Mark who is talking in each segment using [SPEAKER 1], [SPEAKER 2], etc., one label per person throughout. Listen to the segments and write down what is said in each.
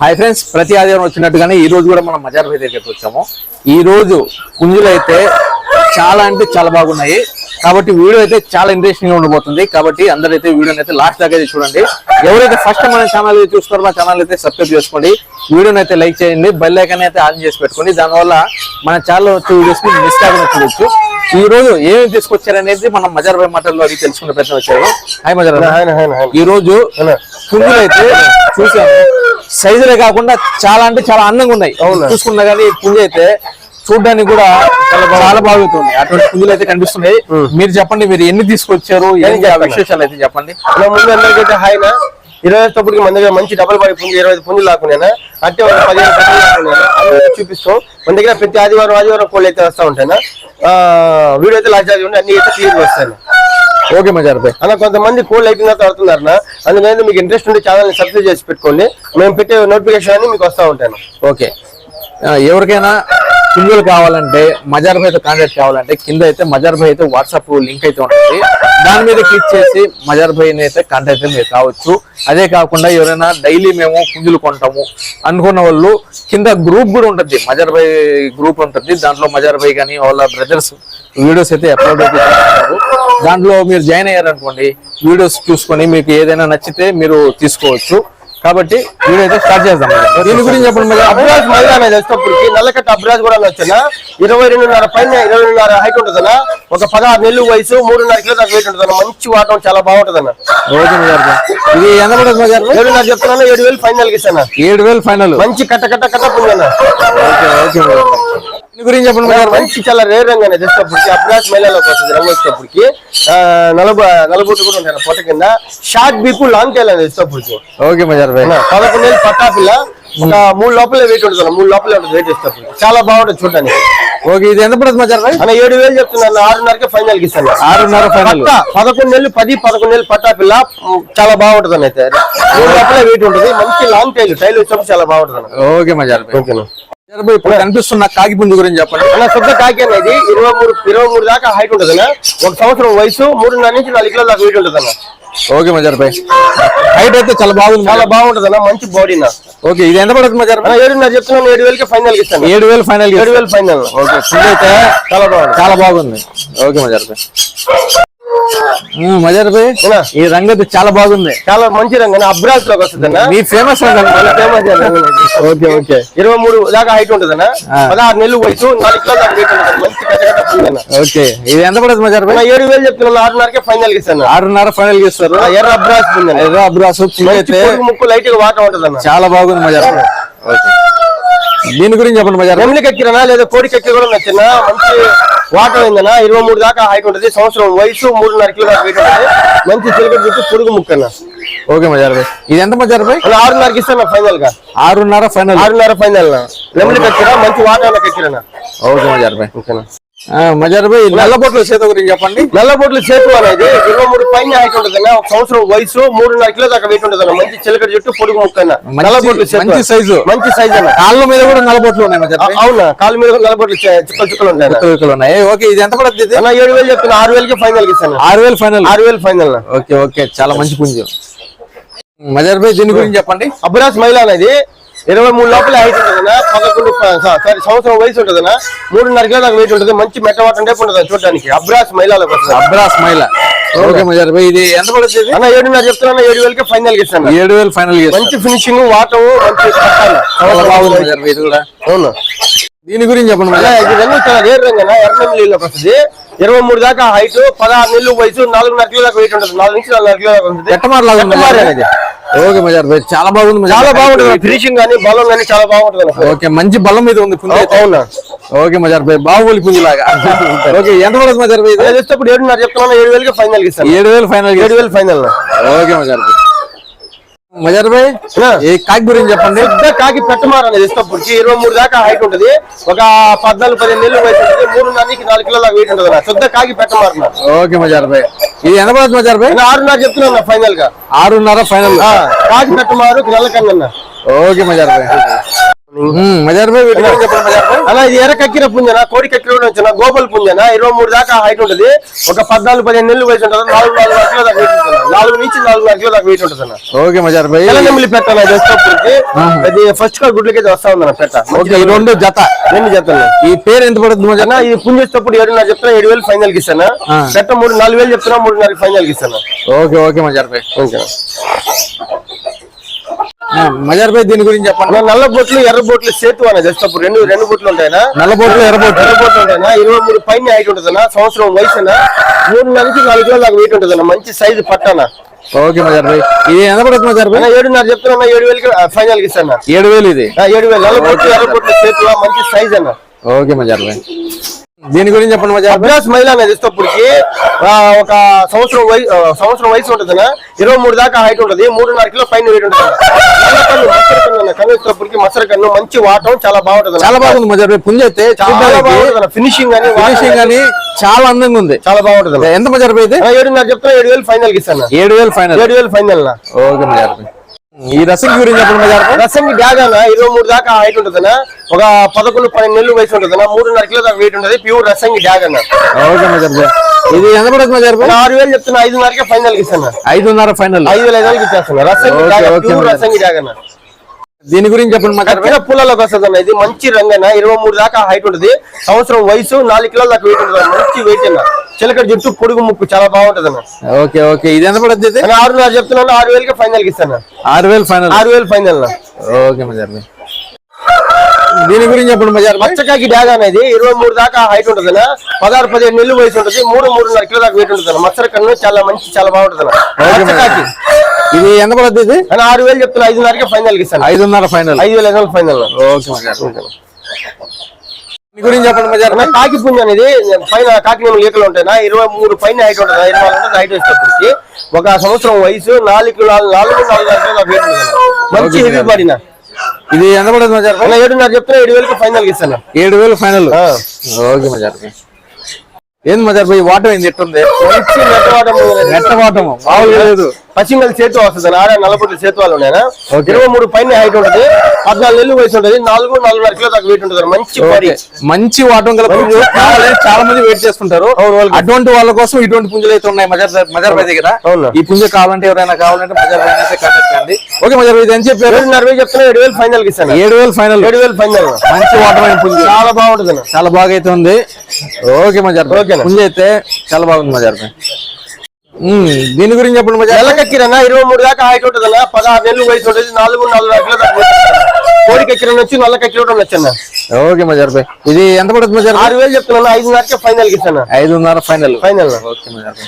[SPEAKER 1] Hi friends ప్రతి ఆదివారం వచ్చినట్టుగానే ఈ రోజు కూడా మనం మజార్ భాయ్ దగ్గరికి వచ్చాము. ఈ రోజు పుంజులు అయితే చాలా అంటే చాలా బాగున్నాయి. కాబట్టి వీడియో అయితే చాలా ఇంట్రెస్టింగ్గా ఉండబోతుంది. కాబట్టి అందరైతే వీడియోని అయితే లాస్ట్ దాకా అయితే చూడండి. ఎవరైతే ఫస్ట్ మన ఛానల్ చూస్తారో మా ఛానల్ అయితే సబ్స్క్రైబ్ చేసుకోండి. వీడియోని అయితే లైక్ చేయండి. బెల్ ఐకాన్ అయితే ఆన్ చేసి పెట్టుకోండి. దానివల్ల మన ఛానల్ వచ్చే వీడియోస్ని మిస్ కాకుండా చూడొచ్చు. ఈ రోజు ఏమేమి తీసుకొచ్చారనేది మనం మజార్ భాయ్ మాటల్లో అడిగి తెలుసుకునే ప్రయత్నం వచ్చారు హాయ్ మజార్. ఈ రోజు పుంజులు అయితే చూసాము. సైజులే కాకుండా చాలా అంటే చాలా అందంగా ఉన్నాయి. చూసుకున్నా కానీ పుంజు అయితే చూడడానికి కూడా చాలా బా- చాలా బాగుంటుంది అటువంటి పుంజులు అయితే కనిపిస్తున్నాయి. మీరు చెప్పండి మీరు ఎన్ని తీసుకొచ్చారు? విశేషాలు అయితే చెప్పండి.
[SPEAKER 2] ముందు అందరికైతే హాయిన ఇరవై తప్పుడుకి మన దగ్గర మంచి డబల్ బాడీ పుంజు ఇరవై ఐదు పుంజులు లాక్కున్నాను? అంటే ఒక పదిహేను చూపిస్తాం. మన దగ్గర ప్రతి ఆదివారం ఆదివారం కోళ్ళు అయితే వస్తూ ఉంటాయి వీడియో అయితే లాస్ట్ అన్ని అయితే క్లియర్ వస్తాయి.
[SPEAKER 1] ఓకే మజార్ భాయ్
[SPEAKER 2] అలా కొంతమంది కోళ్ళు అయిపోయిన తర్వాత అందుకని మీకు ఇంట్రెస్ట్ ఉంటే ఛానల్ సబ్స్క్రైబ్ చేసి పెట్టుకోండి. మేము పెట్టే నోటిఫికేషన్ అన్ని మీకు వస్తూ ఉంటాను
[SPEAKER 1] ఓకే. ఎవరికైనా పుంజులు కావాలంటే మజార్ భాయ్తో కాంటాక్ట్ కావాలంటే కింద అయితే మజార్ భాయ్ అయితే వాట్సాప్ లింక్ అయితే ఉంటుంది. దాని మీద క్లిక్ చేసి మజార్ భాయ్ అయితే కాంటాక్ట్ అయితే మీరు కావచ్చు. అదే కాకుండా ఎవరైనా డైలీ మేము పుంజులు కొంటాము అనుకున్న వాళ్ళు కింద గ్రూప్ కూడా ఉంటుంది. మజార్ భాయ్ గ్రూప్ ఉంటుంది. దాంట్లో మజార్ భాయ్ కానీ వాళ్ళ బ్రదర్స్ వీడియోస్ అయితే అప్లోడ్ అయితే దాంట్లో మీరు జాయిన్ అయ్యారనుకోండి వీడియోస్ చూసుకొని మీకు ఏదైనా నచ్చితే మీరు తీసుకోవచ్చు. కాబట్టి వీడియో అయితే స్టార్ట్ చేద్దాం. దీని గురించి చెప్పండి
[SPEAKER 2] అబ్రాజ్ మహిళ అనేది వచ్చేటప్పటికి నల్లకట్ట అబ్రాజ్ కూడా వచ్చానా ఇరవై రెండున్నర పైన ఇరవై రెండున్నర హైట్ ఉంటుందన్న ఒక పదహారు నెలలు వయసు మూడున్నర కిలో దాకా వెయిట్ ఉంటుందన్న మంచి వాటం చాలా బాగుంటుందన్న.
[SPEAKER 1] ఓకే మజార్ భాయ్. ఇది ఎంత పడుతుంది?
[SPEAKER 2] ఏడున్నర చెప్తున్నాను ఏడు వేలు ఫైనల్ ఇస్తాను.
[SPEAKER 1] ఏడు వేలు ఫైనల్.
[SPEAKER 2] మంచి కట్ట కట్ట కట్ట
[SPEAKER 1] ఓకే ఓకే. గురించి చెప్పండి.
[SPEAKER 2] మంచి చాలా రేర్ రంగు అనేది వచ్చేటప్పటికి అబ్రాజ్ మహిళలోకి వస్తుంది రంగు వచ్చేటప్పటికి నలభ కూడా ఉంటాయి పొట్ట కింద. షార్ట్ బీపు లాంగ్ టైల్ అనేది వచ్చేటప్పటికి
[SPEAKER 1] ఓకే మజార్ భాయ్.
[SPEAKER 2] పదకొండు వేలు పట్టాపిల్ల ఒక మూడు లోపలే వెయిట్ ఉంటుంది మూడు లోపలే ఉంటుంది వెయిట్ వచ్చేటప్పటికి చాలా బాగుంటుంది చూడడానికి.
[SPEAKER 1] ఓకే ఇది ఎంత పడుతుంది మజార్ భాయ్?
[SPEAKER 2] అన్న ఏడు వేలు చెప్తున్నాను ఆరున్నరకే ఫైనల్ ఇస్తాను.
[SPEAKER 1] ఆరున్నర ఫైనల్
[SPEAKER 2] పదకొండు నెలలు పది పదకొండు నెలలు పట్టా పిల్ల ఉమ్, చాలా బాగుంటుంది అయితే. మూడు లోపలే వెయిట్ ఉంటుంది మంచి లాంగ్ టైల్ టైల్ వచ్చినప్పుడు చాలా బాగుంటుంది
[SPEAKER 1] ఓకే మజార్ భాయ్.
[SPEAKER 2] ఓకేనా?
[SPEAKER 1] మజార్ భాయ్ ఇప్పుడు కనిపిస్తున్న కాకి పుంజు గురించి చెప్పండి.
[SPEAKER 2] అన్న శుద్ధ కాకి అనేది ఇరవై మూడు ఇరవై మూడు దాకా హైట్ ఉంటుంది అన్న ఒక సంవత్సరం వయసు మూడున్నర నుంచి నాలుగు కిలోల దాకా వెయిట్ ఉంటుంది అన్న
[SPEAKER 1] ఓకే మజార్ భాయ్. హైట్ అయితే చాలా బాగుంది
[SPEAKER 2] చాలా బాగుంటుంది అన్న మంచి బాడీ నా.
[SPEAKER 1] ఓకే ఇది ఎంత పడుతుంది మజార్
[SPEAKER 2] ఏడున్నర చెప్తున్నాను ఏడు వేలకి ఫైనల్ ఇస్తాను.
[SPEAKER 1] ఏడు వేలు ఫైనల్
[SPEAKER 2] ఏడు వేలు ఫైనల్
[SPEAKER 1] ఓకే పుంజు అయితే
[SPEAKER 2] చాలా బాగుంది.
[SPEAKER 1] చాలా బాగుంది. ఓకే మజార్ భాయ్. ఉమ్, మజార్ భాయ్? ఈ రంగు చాలా బాగుంది.
[SPEAKER 2] చాలా మంచి రంగు. అబ్రాజ్లోకి వస్తుంది
[SPEAKER 1] మీ ఫేమస్ ఓకే ఓకే.
[SPEAKER 2] ఇరవై మూడు దాకా హైట్ ఉంటుంది అన్న
[SPEAKER 1] ఆ.
[SPEAKER 2] పదహారు నెలలు వయసు నాలుగు కిలోల
[SPEAKER 1] ఓకే. ఇది ఎంత పడుతుంది మజార్ భాయ్
[SPEAKER 2] ఏడు వేలు చెప్తున్నాను ఆరున్నరకే ఫైనల్ ఇస్తాను.
[SPEAKER 1] ఆరున్నర ఫైనల్ ఇస్తారు.
[SPEAKER 2] ఎర్ర
[SPEAKER 1] అబ్రాసు అయితే.
[SPEAKER 2] పొడుగు ముక్కు లైట్గా వాటర్ ఉంటుంది
[SPEAKER 1] చాలా బాగుంది మజార్ ఓకే. దీని గురించి చెప్పండి మజార్ భాయ్.
[SPEAKER 2] నెమిలికి ఎక్కిరనా లేదా కోడికి ఎక్కి కూడా నచ్చిన మంచి వాటర్ అయిందన్న ఇరవై మూడు దాకా హైట్ ఉంటుంది సంవత్సరం వయసు మూడున్నర కిలో దాకా వెయిట్ ఉంటుంది. మంచి చిలకడ చుట్టూ పొడుగు ముక్కన్న.
[SPEAKER 1] ఓకే మజార్ భాయ్ ఇది ఎంత మజార్ భాయ్
[SPEAKER 2] అలా ఆరున్నరకి ఇస్తాను ఫైనల్గా?
[SPEAKER 1] ఆరున్నర ఫైనల్
[SPEAKER 2] ఆరున్నర ఫైనల్ నెమిలికి ఎక్కిరా మంచి వాటర్ ఎక్కిరనా
[SPEAKER 1] ఓకే మజార్ భాయ్
[SPEAKER 2] ఓకేనా?
[SPEAKER 1] నల్లబొట్ల చేత గురించి చెప్పండి.
[SPEAKER 2] నల్లబొట్లు చేతు అనేది ఇరవై మూడు పైన హైట్ ఉంటుంది ఒక సంవత్సరం వయసు మూడున్నర కిలో దాకా వెయిట్ ఉంటుంది మంచి చిలకడ చుట్టూ పొడుగు
[SPEAKER 1] మంచి-
[SPEAKER 2] నల్లబొట్లు
[SPEAKER 1] మంచి సైజు.
[SPEAKER 2] మంచి సైజ్ అన్న.
[SPEAKER 1] కాళ్ళ మీద కూడా నల్లబొట్లు ఉన్నాయి
[SPEAKER 2] అవునా? కాలు మీద నల్లబొట్లు చుక్కలు చుక్కలు ఉంటాయి అన్న.
[SPEAKER 1] కుక్కలు ఉన్నాయి. ఓకే ఇది ఎంత
[SPEAKER 2] అన్న ఏడు వేలు చెప్తున్నా. ఆరు వేలకి ఫైనల్ ఇస్తాను.
[SPEAKER 1] ఆరు వేలు ఫైనల్
[SPEAKER 2] ఆరు వేలు ఫైనల్
[SPEAKER 1] ఓకే ఓకే. చాలా మంచి పుంజు. మజార్ భాయ్ దీని గురించి చెప్పండి.
[SPEAKER 2] అబ్రాస్ మహిళ అనేది ఇరవై మూడు లోపల హైట్ ఉంటుందన్నా పదకొండు సారీ సంవత్సరం వయసు ఉంటుందన్నా మూడున్నర కిలో దాకా వెయిట్ ఉంటుంది. మంచి మెట్టవాటం టైప్ ఉంటుంది చూడడానికి. అబ్రాస్ మహిళలకు వస్తుంది.
[SPEAKER 1] అబ్రాస్ మైల. ఇది ఎంత పడుతుంది ఇది?
[SPEAKER 2] అన్న ఏడున్నర చెప్తున్నా ఏడు వేలకి ఫైనల్ ఇస్తాను.
[SPEAKER 1] ఏడు వేలు ఫైనల్
[SPEAKER 2] మంచి ఫినిషింగ్ వాటం మంచి
[SPEAKER 1] కూడా.
[SPEAKER 2] అవును?
[SPEAKER 1] దీని గురించి చెప్పండి
[SPEAKER 2] రంగు చాలా రేర్ రంగు ఎర్రనెల్లిలోకి వస్తుంది. ఇరవై మూడు దాకా హైట్ పదహారు నెలలు వయసు నాలుగున్నర కిలో దాకా వెయిట్ ఉంటుంది. నాలుగు నుంచి నాలుగున్నర కిలో దాకా ఉంటుంది. ఎట్టమారి
[SPEAKER 1] ఓకే మజార్ భాయ్ చాలా బాగుంది
[SPEAKER 2] చాలా. బాగుంటుంది ఫినిషింగ్ కానీ బలం కానీ చాలా బాగుంటుంది.
[SPEAKER 1] ఓకే మంచి బలం మీద ఉంది పుంజు.
[SPEAKER 2] అవునా?
[SPEAKER 1] ఓకే మజార్ భాయ్ బాహుబలి పుంజు లాగా ఓకే ఎంత పడుతుంది మజార్ భాయ్
[SPEAKER 2] వచ్చేటప్పుడు ఏడున్నర చెప్తున్నాను ఏడు వేలకి ఫైనల్ ఇస్తాను.
[SPEAKER 1] ఏడు వేలు ఫైనల్
[SPEAKER 2] ఏడు వేలు ఫైనల్
[SPEAKER 1] ఓకే మజార్ భాయ్ మజార్ భాయ్ ఈ కాకి గురించి చెప్పండి.
[SPEAKER 2] పెద్ద కాకి పెట్టమారు అనేది ఇష్టపడికి ఇరవై మూడు దాకా హైట్ ఉంటుంది. ఒక పద్నాలుగు పదిహేను నెలలు వయసు ఉంటుంది. మూడున్నర నుంచి నాలుగు కిలోల దాకా వెయిట్ ఉంటుంది పెద్ద కాకి పెట్టమారు
[SPEAKER 1] ఓకే మజార్ భాయ్. ఇది ఎంత పడుతుంది మజార్ భాయ్?
[SPEAKER 2] నేను ఆరున్నర చెప్తున్నాను ఫైనల్గా.
[SPEAKER 1] ఆరున్నర ఫైనల్
[SPEAKER 2] కాకి పెట్టమారు నల్ల కన్నా
[SPEAKER 1] ఓకే మజార్ భాయ్. మజార్ భాయ్
[SPEAKER 2] అలా ఇది ఎర్ర కక్కిన పుంజన కోడి కక్కిన కూడా వచ్చిన గోపల్ పుంజన? ఇరవై మూడు దాకా హైట్ ఉంటుంది. ఒక పద్నాలుగు పదిహేను నెలలు వయసు ఉంటుంది. నాలుగు నాలుగు కిలో దాకా నాలుగు నుంచి నాలుగున్నర కిలో దాకా వెయిట్ ఉంటుంది అన్న.
[SPEAKER 1] ఓకే మజార్ భాయ్
[SPEAKER 2] తెల్లనెమ్మిలి పెట్ట అన్న చేసేటప్పటికి అది ఫస్ట్ కాల్ గుడ్లకి అయితే వస్తా ఉందన్న పెట్ట.
[SPEAKER 1] ఓకే ఈ రెండు జత.
[SPEAKER 2] రెండు చెప్తాను
[SPEAKER 1] ఈ పేరు ఎంత పడుతుంది మజార్?
[SPEAKER 2] పుంజేటప్పుడు ఏడున్నర చెప్తున్నా ఏడు వేలు ఫైనల్కి ఇస్తాను. పెట్ట మూడు నాలుగు వేలు చెప్తున్నా మూడున్నర ఫైనల్కి ఇస్తాను
[SPEAKER 1] ఓకే ఓకే మజార్ భాయ్
[SPEAKER 2] ఓకే.
[SPEAKER 1] మజార్ భాయ్ దీని గురించి చెప్పండి.
[SPEAKER 2] నల్ల బొట్లు ఎర్ర బొట్లు సేతు అన్న చేసేటప్పుడు రెండు రెండు బొట్లు ఉంటాయనా?
[SPEAKER 1] నల్ల బోట్లు ఎర్ర బోట్లు.
[SPEAKER 2] ఎర్ర బొట్లు ఉంటాయనా? ఇరవై మూడు పైన హైట్ ఉంటుందన్న సంవత్సరం వయసున? మూడున్నర నుంచి నాలుగు కిలో దాకా వెయిట్ ఉంటుందన్న మంచి సైజు పట్టన?
[SPEAKER 1] ఓకే మజార్ భాయ్. ఇది ఎంత పడుతుంది మజార్ భాయ్?
[SPEAKER 2] ఏడున్నర చెప్తున్నా ఏడు వేలకి ఫైనల్కి ఇస్తాను?
[SPEAKER 1] ఏడు వేలు ఇది.
[SPEAKER 2] ఏడు వేలు నల్ల బొట్లు ఎర్ర బొట్లు సేతు మంచి సైజ్ అన్న?
[SPEAKER 1] ఓకే మజార్ భాయ్. దీని గురించి చెప్పండి
[SPEAKER 2] అభ్యాస్ మహిళ అనేది ఇస్తప్పటికి ఒక సంవత్సరం వయసు సంవత్సరం వయసు ఉంటుందన్న ఇరవై మూడు దాకా హైట్ ఉంటుంది మూడున్నర కిలో పైన వెయిట్ ఉంటుంది మసర కన్ను మంచి వాటం చాలా బాగుంటుంది
[SPEAKER 1] చాలా బాగుంది మజార్ భాయ్ పుంజ అయితే
[SPEAKER 2] చాలా బాగుంటుంది ఫినిషింగ్ అని
[SPEAKER 1] ఫినిషింగ్ అని చాలా అందంగా ఉంది.
[SPEAKER 2] చాలా బాగుంటుంది
[SPEAKER 1] ఎంత మజార్ ఇది
[SPEAKER 2] ఏడున్నర చెప్తున్నా ఏడు వేలు ఫైనల్కి ఇస్తాను
[SPEAKER 1] ఏడు వేలు ఫైనల్
[SPEAKER 2] ఏడు వేలు ఫైనల్
[SPEAKER 1] ఓకే మజార్ ఈ రసం గురించి చెప్పండి
[SPEAKER 2] రసంకి బ్యాగ్ అన్న ఇరవై మూడు దాకా హైట్ ఉంటుందన్న. ఒక పదకొండు పన్నెండు నెలలు వయసు ఉంటుందన్న. మూడున్నర కిలో దాకా వెయిట్ ఉంటుంది. ప్యూర్ రసంగి బ్యాగ్ అన్న
[SPEAKER 1] ఇది ఎంత పడుతుంది
[SPEAKER 2] నేను ఆరు వేలు చెప్తున్నా. ఐదున్నరకే ఫైనల్ ఇస్తాను.
[SPEAKER 1] ఐదున్నర ఫైనల్
[SPEAKER 2] ఐదు వేల ఐదు వేలకి ఇచ్చేస్తాను రసంగి
[SPEAKER 1] ఓకే,
[SPEAKER 2] బ్యాగ్ ప్యూర్. రసంగి బ్యాగ్ అన్న
[SPEAKER 1] దీని గురించి చెప్పండి
[SPEAKER 2] కట్టిన పూలలోకి వస్తుంది ఇది మంచి రంగు అన్న ఇరవై మూడు దాకా హైట్ ఉంటుంది. సంవత్సరం వయసు నాలుగు కిలోల దాకా వెయిట్ ఉంటుంది. మంచి వెయిట్ అన్న. చిలకడ జుట్టు పొడుగు ముక్కు చాలా బాగుంటుంది అన్న.
[SPEAKER 1] Okay okay. ఇది ఎంత పడుతుంది
[SPEAKER 2] ఆరున్నర చెప్తున్నాను ఆరు వేలకి ఫైనల్ ఇస్తాను.
[SPEAKER 1] ఆరు వేలు ఫైనల్
[SPEAKER 2] ఆరు వేలు ఫైనల్
[SPEAKER 1] ఓకే మజార్ దీని గురించి చెప్పండి మజార్
[SPEAKER 2] మచ్చకాకి డ్యాగ్ అనేది ఇరవై మూడు దాకా హైట్ ఉంటుంది పదహారు పదిహేడు నెలలు వయసు ఉంటుంది. మూడు మూడున్నర కిలో దాకా వెయిట్ ఉంటుంది మచ్చర కన్ను చాలా మంచి చాలా బాగుంటుంది మచ్చకాకి
[SPEAKER 1] ఇది ఎంత పడుతుంది ఇది
[SPEAKER 2] అని ఆరు వేలు చెప్తున్నా ఐదున్నరకే ఫైనల్ ఇస్తాను.
[SPEAKER 1] ఐదున్నర ఫైనల్
[SPEAKER 2] ఐదు వేల ఫైనల్
[SPEAKER 1] ఓకే మజార్ గురించి చెప్పండి మజార్
[SPEAKER 2] కాకి పుంజ అనేది పైన కాకి నేను లీకలు ఉంటాయినా ఇరవై మూడు పైన హైట్ ఉంటుంది. ఇరవై నాలుగు హైట్ వచ్చేటప్పటికి. ఒక సంవత్సరం వయసు నాలుగు నాలుగు నాలుగు నాలుగు. మంచి హెవీ పడిన
[SPEAKER 1] ఇది ఎంత పడుతుంది మజార్ భాయ్
[SPEAKER 2] ఏడున్నర చెప్తున్నా ఏడు వేలకి ఫైనల్ ఇస్తాను.
[SPEAKER 1] ఏడు వేలు ఫైనల్. ఓకే మజార్ ఏంది మజార్ వాటం ఏంది ఎట్టుంది?
[SPEAKER 2] మంచి నెట్టవాటం
[SPEAKER 1] నెట్ట మామూలుగా లేదు.
[SPEAKER 2] పశ్చిమల సేతు వస్తుంది ఆడ నలభై సేతు వాళ్ళు ఉన్నాయన?
[SPEAKER 1] ఓకే.
[SPEAKER 2] ఇరవై మూడు పైన హైట్ ఉంటుంది. పద్నాలుగు నెలలు వయసు ఉంటుంది. నాలుగు నాలుగున్నర కిలో దాకా వెయిట్ ఉంటుంది మంచి
[SPEAKER 1] ఓకే. మంచి వాటం గల చాలా మంది వెయిట్
[SPEAKER 2] వాళ్ళకి.
[SPEAKER 1] అటువంటి వాళ్ళ కోసం ఇటువంటి పుంజులు అయితే ఉన్నాయి. మజార్ మజార్ భాయ్ దగ్గర. ఈ పుంజు కావాలంటే ఎవరైనా కావాలంటే మజార్ భాయ్ అయితే కాంటాక్ట్ చేయండి. ఓకే మజార్ భాయ్ చెప్పారు.
[SPEAKER 2] ఏడున్నర వేలు చెప్తున్నా ఏడు వేలు ఫైనల్కి ఇస్తాను.
[SPEAKER 1] ఏడు వేలు ఫైనల్
[SPEAKER 2] ఏడు వేలు ఫైనల్
[SPEAKER 1] మంచి వాటమైన పుంజు.
[SPEAKER 2] చాలా బాగుంటుంది.
[SPEAKER 1] చాలా బాగా అయితే ఉంది. ఓకే మజార్.
[SPEAKER 2] ఓకేనా.
[SPEAKER 1] పుంజు అయితే చాలా బాగుంది మజార్ భాయ్. దీని గురించి చెప్పండి.
[SPEAKER 2] నెలకెక్కిరన్న ఇరవై మూడు దాకా హైట్ ఉంటుంది అన్న పదహారు నెలలు వయసు ఉంటుంది నాలుగు weight ఉంటుంది. కోడికి ఎక్కిన వచ్చి నల్లకెక్కిరడం వచ్చాను
[SPEAKER 1] ఓకే మజార్ భాయ్ ఇది ఎంత పడుతుంది మజార్?
[SPEAKER 2] ఆరు వేలు చెప్తున్నా ఐదున్నరకే ఫైనల్ ఇస్తాను
[SPEAKER 1] ఐదున్నర ఫైనల్.
[SPEAKER 2] Final
[SPEAKER 1] okay Mazhar.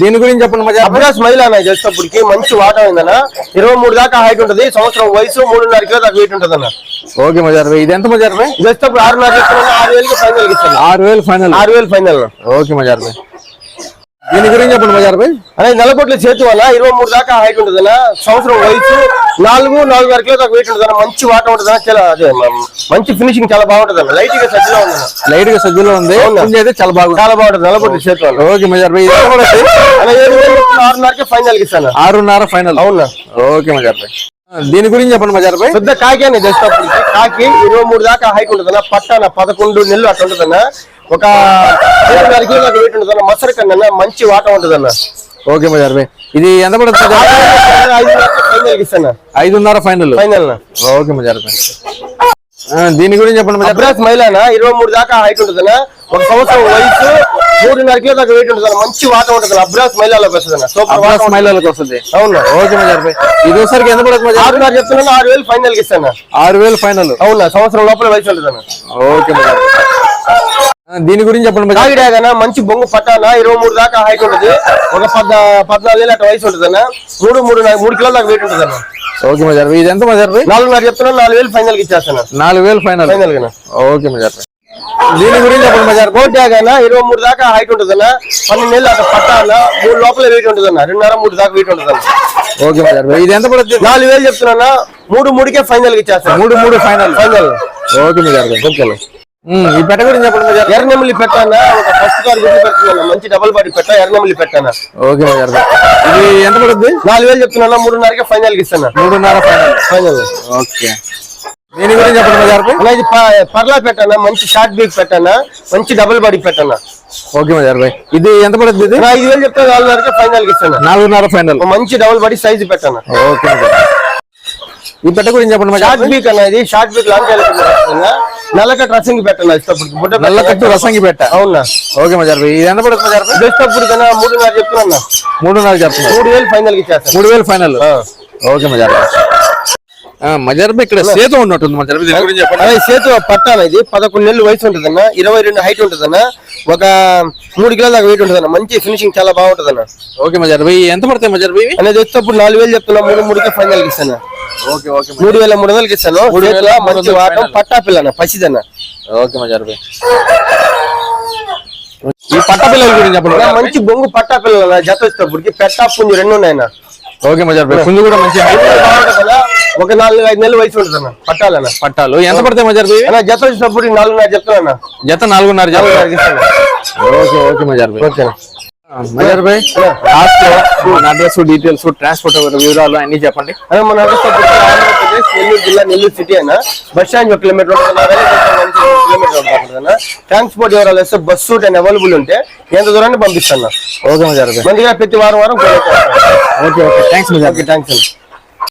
[SPEAKER 1] దీని గురించి చెప్పండి భాయ్.
[SPEAKER 2] అభ్యాస్ మహిళ అన్న చేసేటప్పటికి మంచి వాటం అయిందన్న ఇరవై మూడు దాకా హైట్ ఉంటుంది సంవత్సరం వయసు మూడున్నర కిలో దాకా వెయిట్ ఉంటుంది అన్న
[SPEAKER 1] ఓకే మజార్ ఇది ఎంత మజార్ భాయ్
[SPEAKER 2] చేసేటప్పుడు ఆరున్నర ఆరు వేలకి ఫైనల్కి ఇస్తాను.
[SPEAKER 1] ఆరు వేలు ఫైనల్.
[SPEAKER 2] ఆరు వేలు ఫైనల్
[SPEAKER 1] ఓకే మజార్ భాయ్ దీని గురించి చెప్పండి మజార్ భాయ్.
[SPEAKER 2] అనే నలకొట్ల చేతి వల్ల ఇరవై మూడు దాకా హైట్ ఉంటుంది అన్న. సంవత్సరం వయసు నాలుగు నాలుగున్నర కిలో దాకా వెయిట్ ఉంటుంది మంచి వాటం ఉంటుంది అదే మంచి ఫినిషింగ్ చాలా బాగుంటుంది అన్న. లైట్గా సజ్జలో ఉంది.
[SPEAKER 1] లైట్గా సజ్జలో ఉంది. అయితే చాలా బాగుంది.
[SPEAKER 2] చాలా బాగుంటుంది. నలకొట్ల చేతి వల్ల
[SPEAKER 1] ఓకే మజార్
[SPEAKER 2] చెప్తున్నా ఆరున్నరకే ఫైనల్ ఇస్తాను
[SPEAKER 1] ఆరున్నర ఫైనల్
[SPEAKER 2] అవునా?
[SPEAKER 1] ఓకే మజార్ దీని గురించి చెప్పండి మజార్
[SPEAKER 2] పెద్ద కాకి అని చేసేటప్పటికి కాకి ఇరవై మూడు దాకా హైట్ ఉంటుందన్న. పట్టాన పదకొండు నెలలు అట్లా ఉంటుందన్న. ఒక మసర కన్నా మంచి వాటం ఉంటుందన్న
[SPEAKER 1] ఓకే మజార్ భాయ్ ఇది ఎంత పడుతుంది ఐదున్నర ఫైనల్.
[SPEAKER 2] ఫైనల్
[SPEAKER 1] ఓకే మజార్ భాయ్ దీని గురించి చెప్పండి
[SPEAKER 2] అబ్రాస్ మహిళన ఇరవై మూడు దాకా హైట్ ఉంటుందన్న ఒక సంవత్సరం వయసు మూడున్నర కిలో దాకా వెయిట్ ఉంటుందన్న మంచి వాటం ఉంటుంది అబ్రాస్ మహిళలోకి వస్తుందన్న సూపర్
[SPEAKER 1] అబ్బాస్
[SPEAKER 2] వాటం
[SPEAKER 1] మహిళలకు వస్తుంది.
[SPEAKER 2] అవునా
[SPEAKER 1] ఓకే మజార్ భాయ్ ఇది ఒకసారికి ఎంత పడుతుంది?
[SPEAKER 2] ఆరున్నర చెప్తున్నాను ఆరు వేలు ఫైనల్ ఇస్తాను
[SPEAKER 1] ఆరు వేలు ఫైనల్.
[SPEAKER 2] అవునా సంవత్సరం లోపల వయసు ఉంటుందన్న
[SPEAKER 1] ఓకే మజార్ దీని గురించి చెప్పండి
[SPEAKER 2] కాగిడాగన మంచి బొంగు పట్టాన ఇరవై మూడు దాకా హైట్ ఉంటుంది. ఒక పద్ద పద్నాలుగు ఏళ్ళ అట్లా వయసు ఉంటుందన్న మూడు మూడు మూడు కిలోల దాకా వెయిట్ ఉంటుందన్న
[SPEAKER 1] ఓకే మజార్. ఇది ఎంత మజార్
[SPEAKER 2] నాలుగున్నర చెప్తున్నాను నాలుగు వేలు ఫైనల్కి ఇచ్చేస్తాను
[SPEAKER 1] నాలుగు వేలు ఫైనల్
[SPEAKER 2] ఫైనల్
[SPEAKER 1] ఓకే మజార్. దీని గురించి చెప్పండి మజార్.
[SPEAKER 2] కోట్యాగన ఇరవై మూడు దాకా హైట్ ఉంటుందన్న పన్నెండు నెలలు అట్లా పట్టాన మూడు లోపల వెయిట్ ఉంటుందన్న రెండున్నర మూడు దాకా వెయిట్ ఉంటుందన్న
[SPEAKER 1] ఓకే మజార్. ఇది ఎంత పడుతుంది?
[SPEAKER 2] నాలుగు వేలు చెప్తున్నా మూడు మూడుకే ఫైనల్కి ఇచ్చేస్తాను.
[SPEAKER 1] మూడు మూడు ఫైనల్
[SPEAKER 2] ఫైనల్
[SPEAKER 1] ఓకే మజార్ భాయ్. ఈ పెట్ట గురించి చెప్పండి.
[SPEAKER 2] ఎర్రనెమ్మిలి పెట్టానా? ఒక ఫస్ట్ కార్ గుడ్డు పెడుతున్నా మంచి డబుల్ బాడీ పెట్టా ఎర్రనెమ్మిలి పెట్టానా?
[SPEAKER 1] ఓకే. ఇది ఎంత పడుతుంది
[SPEAKER 2] నాలుగు వేలు చెప్తున్నా మూడున్నరకే ఫైనల్కి ఇస్తాను?
[SPEAKER 1] మూడున్నర ఫైనల్.
[SPEAKER 2] ఫైనల్.
[SPEAKER 1] ఓకే. దీని గురించి చెప్పండి
[SPEAKER 2] ఇది పర్లా పెట్టానా? మంచి షార్ట్ బీక్ పెట్టానా? మంచి డబుల్ బాడీ పెట్టానా?
[SPEAKER 1] ఓకే మజార్ భాయ్ ఇది ఎంత పడుతుంది ఇది?
[SPEAKER 2] ఐదు వేలు చెప్తే నాలుగున్నరకే ఫైనల్కి ఇస్తాను?
[SPEAKER 1] నాలుగున్నర ఫైనల్.
[SPEAKER 2] మంచి డబుల్ బాడీ సైజు పెట్టాను?
[SPEAKER 1] ఓకే ఈ పెట్ట గురించి చెప్పండి
[SPEAKER 2] షార్ట్ బీక్ అనేది షార్ట్ బీక్ లాంటి నల్లక డ్రెస్సింగ్ పెట్టాను ఇష్టపడికి బుట్ట
[SPEAKER 1] నల్ల కట్టు రసంగి పెట్ట.
[SPEAKER 2] అవునా?
[SPEAKER 1] ఓకే మజార్ ఇది ఎంత పడుతుంది మజార్ భాయ్
[SPEAKER 2] ఇష్టప్పుడు కన్నా మూడున్నర చెప్తున్నా
[SPEAKER 1] మూడున్నర చెప్తున్నారు
[SPEAKER 2] మూడు వేలు ఫైనల్ ఇచ్చేస్తాను.
[SPEAKER 1] మూడు వేలు ఫైనల్ ఓకే మజార్ భాయ్ ఆ, మజార్ భాయ్ ఇక్కడ సేతు ఉన్నట్టుంది మజార్ భాయ్ దీని గురించి చెప్పండి.
[SPEAKER 2] అదే చేతు పట్టాన ఇది పదకొండు నెలలు వయసు ఉంటుందన్న ఇరవై రెండు హైట్ ఉంటుందన్న ఒక మూడు కిలోల దాకా వెయిట్ ఉంటుందన్న. మంచి ఫినిషింగ్ చాలా బాగుంటుందన్న.
[SPEAKER 1] ఓకే మజార్ భాయ్ ఎంత పడతాయి మజార్ భాయ్ ఇవి?
[SPEAKER 2] అనేది వచ్చేటప్పుడు నాలుగు వేలు చెప్తున్నా మూడు మూడుకే ఫైనల్కి ఇస్తాను? మూడు. వేల మూడు వందలకి ఇస్తాను
[SPEAKER 1] మూడు వేల
[SPEAKER 2] మంచి వాటం. పట్టా పిల్లన పసిదన్న
[SPEAKER 1] ఓకే మజార్ భాయ్ ఈ పట్ట పిల్లల గురించి చెప్పండి.
[SPEAKER 2] మంచి బొంగు పట్టా పిల్లల జత వచ్చేటప్పటికి పెట్టా పుంజు రెండు ఉన్నాయన్న.
[SPEAKER 1] ఓకే మజార్ పుంజు కూడా మంచి
[SPEAKER 2] ఒక నాలుగు ఐదు నెలలు వయసు ఉంటుందన్న పట్టాలన్న.
[SPEAKER 1] పట్టాలు. ఎంత పడతాయి మజార్?
[SPEAKER 2] అన్న జత వచ్చేటప్పుడు నాలుగున్నర చెప్తున్నా
[SPEAKER 1] జత నాలుగున్నర ఓకే ఓకే మజార్
[SPEAKER 2] ఓకేనా?
[SPEAKER 1] మజార్ భాయ్. లాస్ట్ మన అడ్రస్ డీటెయిల్స్ ట్రాన్స్పోర్ట్ వివరాలు అన్ని చెప్పండి.
[SPEAKER 2] అదే మన ఆంధ్రప్రదేశ్ నెల్లూరు జిల్లా నెల్లూరు సిటీ అన్న. బస్ స్టాండ్ ఒక కిలోమీటర్ ట్రాన్స్పోర్ట్ వివరాలు వస్తే బస్సు అండ్ అవైలబుల్ ఉంటే ఎంత దూరాన్ని పంపిస్తాను
[SPEAKER 1] ఓకే మజార్ భాయ్.
[SPEAKER 2] మన దగ్గర ప్రతి వారం వారం
[SPEAKER 1] okay okay. Thanks Mazhar
[SPEAKER 2] thanks అండి